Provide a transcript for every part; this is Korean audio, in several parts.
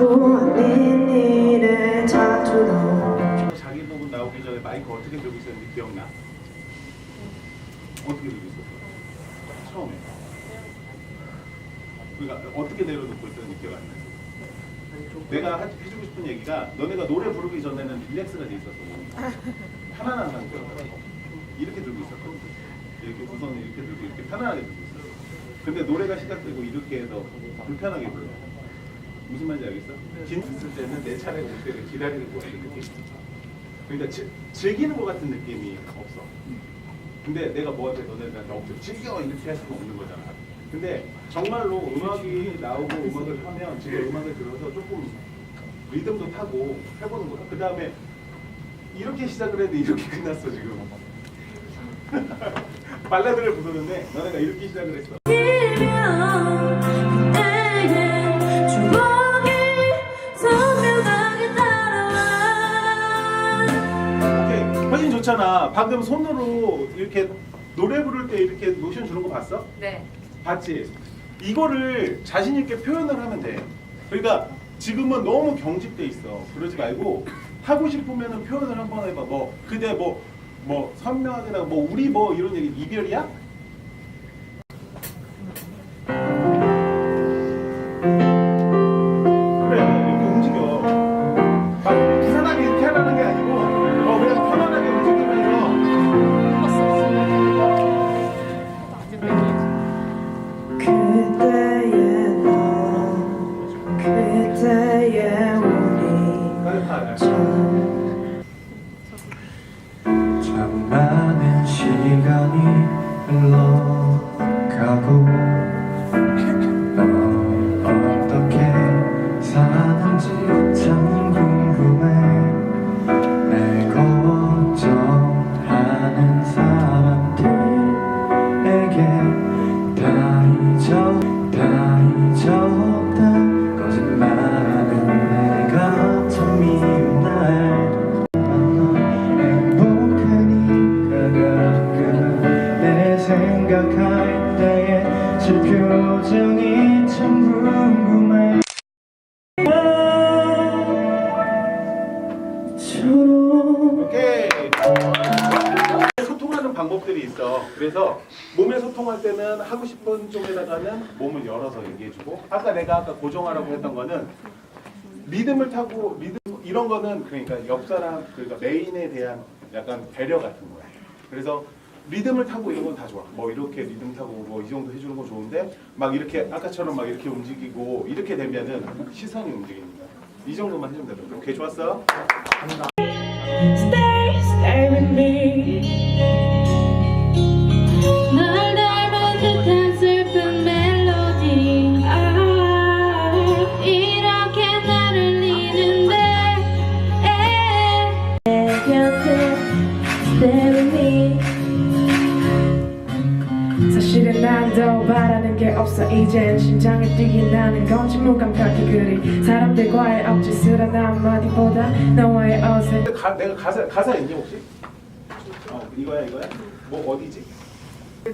아닌 일에 다투던 자기 부분 나오기 전에 마이크 어떻게 들고 있었는지 기억나? 어떻게 들고 있었어? 처음에. 그러니까 어떻게 내려놓고 있었는지 기억 안 나. 내가 하- 해주고 싶은 얘기가 너네가 노래 부르기 전에는 릴렉스가 돼 있었어. 편안한 상태였어. 이렇게 들고 있었거든. 이렇게 두 손을 이렇게 들고 이렇게 편안하게 들고 있어. 근데 노래가 시작되고 이렇게 해서 불편하게 불러. 무슨 말인지 알겠어? 긴 있을 때는 내 차례가 올 때를 기다리는 거 같은 느낌. 그러니까 즐, 즐기는 것 같은 느낌이 없어. 근데 내가 뭐한테 너네들한테 어, 즐겨 이렇게 할 수는 없는 거잖아. 근데 정말로 음악이 나오고 음악을 하면 지금 음악을 들어서 조금 리듬도 타고 해보는 거야. 그 다음에 이렇게 시작을 했는데 이렇게 끝났어 지금. 발라드를 부르는데 너네가 이렇게 시작을 했어. 좋잖아. 방금 손으로 이렇게 노래 부를 때 이렇게 노션 주는 거 봤어? 네. 봤지? 이거를 자신 있게 표현을 하면 돼. 그러니까 지금은 너무 경직돼 있어. 그러지 말고 하고 싶으면은 표현을 한번 해봐. 뭐 그대 뭐뭐 선명하게나 뭐 우리 뭐 이런 얘기 이별이야? 많은 시간이 흘러가고 방법들이 있어. 그래서 몸에 소통할 때는 하고 싶은 쪽에다가는 몸을 열어서 얘기해주고 아까 내가 아까 고정하라고 했던 거는 리듬을 타고 리듬 이런 거는 그러니까 옆 사람 그러니까 메인에 대한 약간 배려 같은 거야. 그래서 리듬을 타고 이런 건 다 좋아. 뭐 이렇게 리듬 타고 뭐 이 정도 해주는 건 좋은데 막 이렇게 아까처럼 막 이렇게 움직이고 이렇게 되면은 시선이 움직이니까 이 정도만 해주면 되거든. 오케이 좋았어. Stay, stay 게 없어 이젠 심장이 뛰긴 나는 건지 무감각해 그리 사람들과의 억지스런 한마디보다 너와의 어색 내가 가사 가사 있니 혹시? 어 이거야 이거야? 뭐 어디지?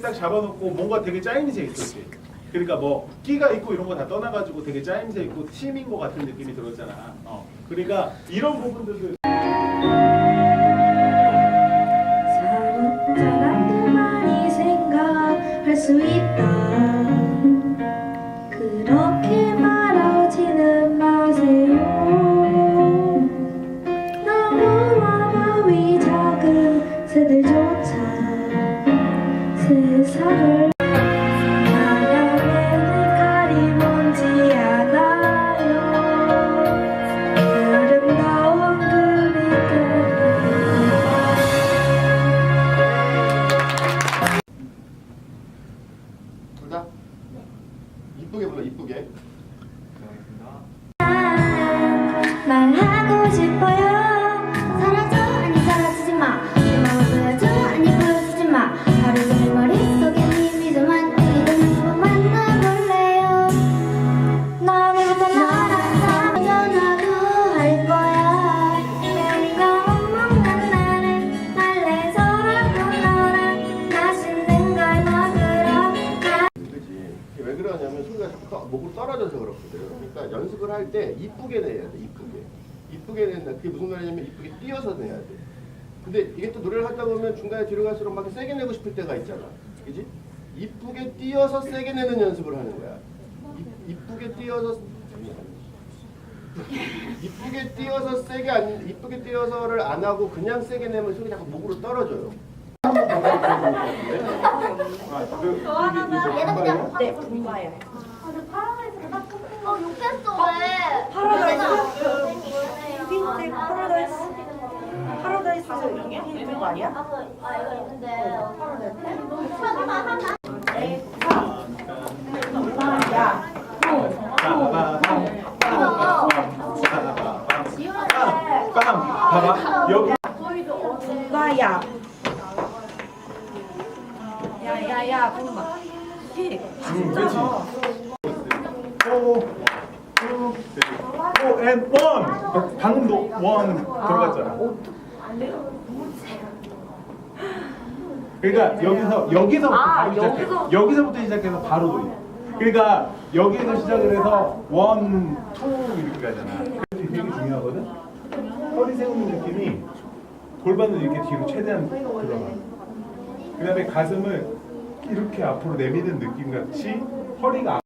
딱 잡아놓고 뭔가 되게 짜임새 있었지. 그러니까 뭐 끼가 있고 이런 거 다 떠나가지고 되게 짜임새 있고 팀인 것 같은 느낌이 들었잖아. 어 그러니까 이런 부분들도 三、二 연습을 할 때 이쁘게 내야 돼. 이쁘게. 이쁘게 낸다. 그게 무슨 말이냐면 이쁘게 띄어서 내야 돼. 근데 이게 또 노래를 하다 보면 중간에 뒤로 갈수록 막 세게 내고 싶을 때가 있잖아. 그지? 이쁘게 띄어서 세게 내는 연습을 하는 거야. 이, 이쁘게 띄어서 이쁘게 띄어서 세게 안 이쁘게 띄어서를 안 하고 그냥 세게 내면 소리 자꾸 목으로 떨어져요. 아, 그, 얘는 그냥 네 분바야. 어 욕했어 왜? 파라다이스. 핑크 파라다이스 파라다이스 있는 거 아니야? 아 이거 있는데 파라다이스. 하나. 빵! 봐봐. 여기 분바야 야야야 분바 응, 그렇지. 오, 오, 오, 앤 원. 방금도 원 들어갔잖아. 그러니까 여기서 여기서부터 바로 시작해. 여기서부터 시작해서 바로 도입. 그러니까 여기에서 시작을 해서 원, 투 이렇게 가잖아. 그래서 되게 중요하거든. 허리 세우는 느낌이 골반을 이렇게 뒤로 최대한 들어가. 그다음에 가슴을 이렇게 앞으로 내미는 느낌 같이 허리가